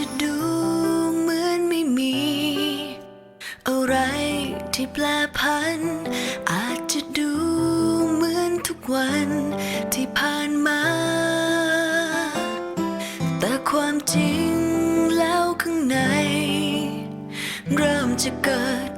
จะดูเหมือนไม่มี อะไรที่แปลพัน อาจจะดูเหมือนทุกวันที่ผ่านมา แต่ความจริงแล้วข้างใน เริ่มจะเกิด